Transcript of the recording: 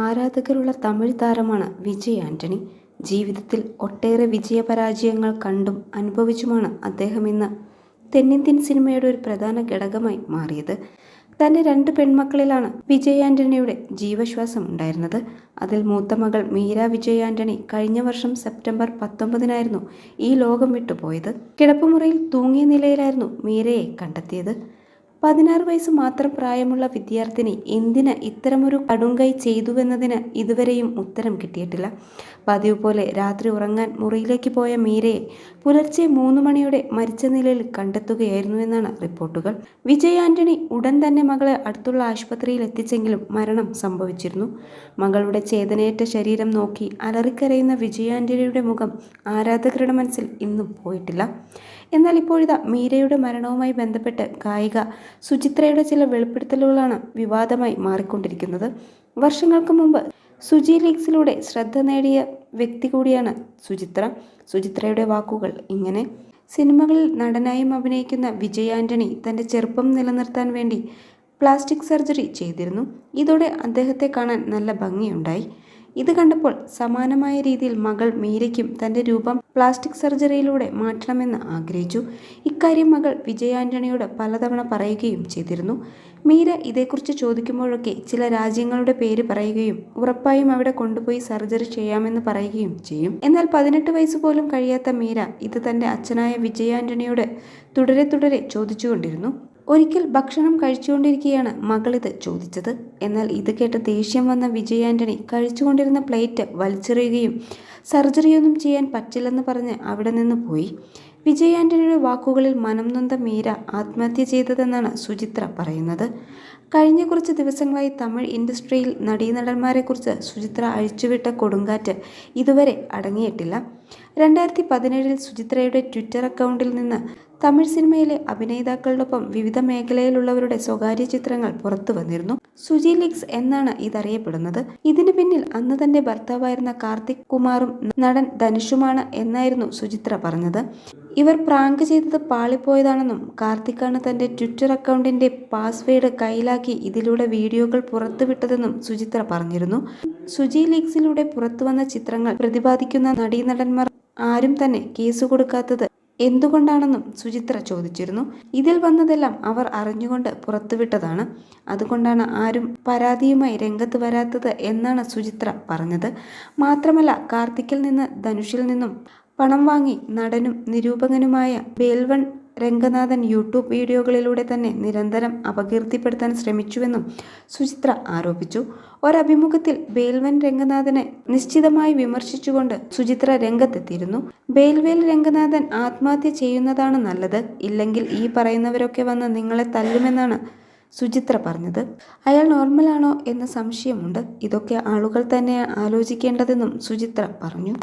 ആരാധകരുള്ള തമിഴ് താരമാണ് വിജയ് ആന്റണി. ജീവിതത്തിൽ ഒട്ടേറെ വിജയപരാജയങ്ങൾ കണ്ടും അനുഭവിച്ചുമാണ് അദ്ദേഹം ഇന്ന് തെന്നിന്ത്യൻ സിനിമയുടെ ഒരു പ്രധാന ഘടകമായി മാറിയത്. തന്റെ രണ്ട് പെൺമക്കളിലാണ് വിജയ് ആന്റണിയുടെ ജീവശ്വാസം ഉണ്ടായിരുന്നത്. അതിൽ മൂത്ത മകൾ മീര വിജയ് ആന്റണി കഴിഞ്ഞ വർഷം സെപ്റ്റംബർ പത്തൊമ്പതിനായിരുന്നു ഈ ലോകം വിട്ടുപോയത്. കിടപ്പുമുറിയിൽ തൂങ്ങിയ നിലയിലായിരുന്നു മീരയെ കണ്ടെത്തിയത്. പതിനാറ് വയസ്സ് മാത്രം പ്രായമുള്ള വിദ്യാർത്ഥിനി എന്തിന് ഇത്തരമൊരു കടുങ്കൈ ചെയ്തുവെന്നതിന് ഇതുവരെയും ഉത്തരം കിട്ടിയിട്ടില്ല. പതിവ് പോലെ രാത്രി ഉറങ്ങാൻ മുറിയിലേക്ക് പോയ മീരയെ പുലർച്ചെ മൂന്ന് മണിയോടെ മരിച്ച നിലയിൽ കണ്ടെത്തുകയായിരുന്നുവെന്നാണ് റിപ്പോർട്ടുകൾ. വിജയ് ആന്റണി ഉടൻ തന്നെ മകളെ അടുത്തുള്ള ആശുപത്രിയിൽ എത്തിച്ചെങ്കിലും മരണം സംഭവിച്ചിരുന്നു. മകളുടെ ചേതനയേറ്റ ശരീരം നോക്കി അലറിക്കരയുന്ന വിജയ് ആന്റണിയുടെ മുഖം ആരാധകരുടെ മനസ്സിൽ ഇന്നും പോയിട്ടില്ല. എന്നാൽ ഇപ്പോഴിതാ മീരയുടെ മരണവുമായി ബന്ധപ്പെട്ട് ഗായിക സുചിത്രയുടെ ചില വെളിപ്പെടുത്തലുകളാണ് വിവാദമായി മാറിക്കൊണ്ടിരിക്കുന്നത്. വർഷങ്ങൾക്ക് മുമ്പ് സുജി ലീഗ്സിലൂടെ ശ്രദ്ധ നേടിയ വ്യക്തി കൂടിയാണ് സുചിത്ര. സുചിത്രയുടെ വാക്കുകൾ ഇങ്ങനെ സിനിമകളിൽ നടനായും അഭിനയിക്കുന്ന വിജയ് ആന്റണി തന്റെ ചെറുപ്പം നിലനിർത്താൻ വേണ്ടി പ്ലാസ്റ്റിക് സർജറി ചെയ്തിരുന്നു. ഇതോടെ അദ്ദേഹത്തെ കാണാൻ നല്ല ഭംഗിയുണ്ടായി. ഇത് കണ്ടപ്പോൾ സമാനമായ രീതിയിൽ മകൾ മീരയ്ക്കും തന്റെ രൂപം പ്ലാസ്റ്റിക് സർജറിയിലൂടെ മാറ്റണമെന്ന് ആഗ്രഹിച്ചു. ഇക്കാര്യം മകൾ വിജയാന്റണിയോട് പലതവണ പറയുകയും ചെയ്തിരുന്നു. മീര ഇതേക്കുറിച്ച് ചോദിക്കുമ്പോഴൊക്കെ ചില രാജ്യങ്ങളുടെ പേര് പറയുകയും ഉറപ്പായും അവിടെ കൊണ്ടുപോയി സർജറി ചെയ്യാമെന്ന് പറയുകയും ചെയ്യും. എന്നാൽ പതിനെട്ട് വയസ്സ് പോലും കഴിയാത്ത മീര ഇത് തന്റെ അച്ഛനായ വിജയാന്റണിയോട് തുടരെ തുടരെ ചോദിച്ചുകൊണ്ടിരുന്നു. ഒരിക്കൽ ഭക്ഷണം കഴിച്ചുകൊണ്ടിരിക്കുകയാണ് മകളിത് ചോദിച്ചത്. എന്നാൽ ഇത് കേട്ട് ദേഷ്യം വന്ന വിജയ് ആന്റണി കഴിച്ചുകൊണ്ടിരുന്ന പ്ലേറ്റ് വലിച്ചെറിയുകയും സർജറിയൊന്നും ചെയ്യാൻ പറ്റില്ലെന്ന് പറഞ്ഞ് അവിടെ നിന്ന് പോയി. വിജയ് ആന്റണിയുടെ വാക്കുകളിൽ മനം നൊന്ത മീര ആത്മഹത്യ ചെയ്തതെന്നാണ് സുചിത്ര പറയുന്നത്. കഴിഞ്ഞ കുറച്ച് ദിവസങ്ങളായി തമിഴ് ഇൻഡസ്ട്രിയിൽ നടീനടന്മാരെക്കുറിച്ച് സുചിത്ര അഴിച്ചുവിട്ട കൊടുങ്കാറ്റ് ഇതുവരെ അടങ്ങിയിട്ടില്ല. രണ്ടായിരത്തി പതിനേഴിൽ സുചിത്രയുടെ ട്വിറ്റർ അക്കൗണ്ടിൽ നിന്ന് തമിഴ് സിനിമയിലെ അഭിനേതാക്കളോടൊപ്പം വിവിധ മേഖലയിലുള്ളവരുടെ സ്വകാര്യ ചിത്രങ്ങൾ പുറത്തു വന്നിരുന്നു. സുജി ലിക്സ് എന്നാണ് ഇതറിയപ്പെടുന്നത്. ഇതിന് പിന്നിൽ അന്ന് തന്റെ ഭർത്താവായിരുന്ന കാർത്തിക് കുമാറും നടൻ ധനുഷുമാണ് എന്നായിരുന്നു സുചിത്ര പറഞ്ഞത്. ഇവർ പ്രാങ്ക് ചെയ്തത് പാളിപ്പോയതാണെന്നും കാർത്തിക്കാണ് തന്റെ ട്വിറ്റർ അക്കൗണ്ടിന്റെ പാസ്വേഡ് കയ്യിലാക്കി ഇതിലൂടെ വീഡിയോകൾ പുറത്തുവിട്ടതെന്നും സുചിത്ര പറഞ്ഞിരുന്നു. സുജി ലീഗ്സിലൂടെ പുറത്തുവന്ന ചിത്രങ്ങൾ പ്രതിപാദിക്കുന്ന നടീനടന്മാർ ആരും തന്നെ കേസ് കൊടുക്കാത്തത് എന്തുകൊണ്ടാണെന്നും സുചിത്ര ചോദിച്ചിരുന്നു. ഇതിൽ വന്നതെല്ലാം അവർ അറിഞ്ഞുകൊണ്ട് പുറത്തുവിട്ടതാണ്. അതുകൊണ്ടാണ് ആരും പരാതിയുമായി രംഗത്ത് വരാത്തത് എന്നാണ് സുചിത്ര പറഞ്ഞത്. മാത്രമല്ല കാർത്തിക്കിൽ നിന്ന് ധനുഷിൽ നിന്നും പണം വാങ്ങി നടനും നിരൂപകനുമായ ബേൽവൺ രംഗനാഥൻ യൂട്യൂബ് വീഡിയോകളിലൂടെ തന്നെ നിരന്തരം അപകീർത്തിപ്പെടുത്താൻ ശ്രമിച്ചുവെന്നും സുചിത്ര ആരോപിച്ചു. ഒരഭിമുഖത്തിൽ ബേൽവൻ രംഗനാഥനെ നിശ്ചിതമായി വിമർശിച്ചുകൊണ്ട് സുചിത്ര രംഗത്തെത്തിയിരുന്നു. ബേൽവേൽ രംഗനാഥൻ ആത്മഹത്യ ചെയ്യുന്നതാണ് നല്ലത്. ഇല്ലെങ്കിൽ ഈ പറയുന്നവരൊക്കെ വന്ന് നിങ്ങളെ തല്ലുമെന്നാണ് സുചിത്ര പറഞ്ഞത്. അയാൾ നോർമലാണോ എന്ന സംശയമുണ്ട്. ഇതൊക്കെ ആളുകൾ തന്നെ ആലോചിക്കേണ്ടതെന്നും സുചിത്ര പറഞ്ഞു.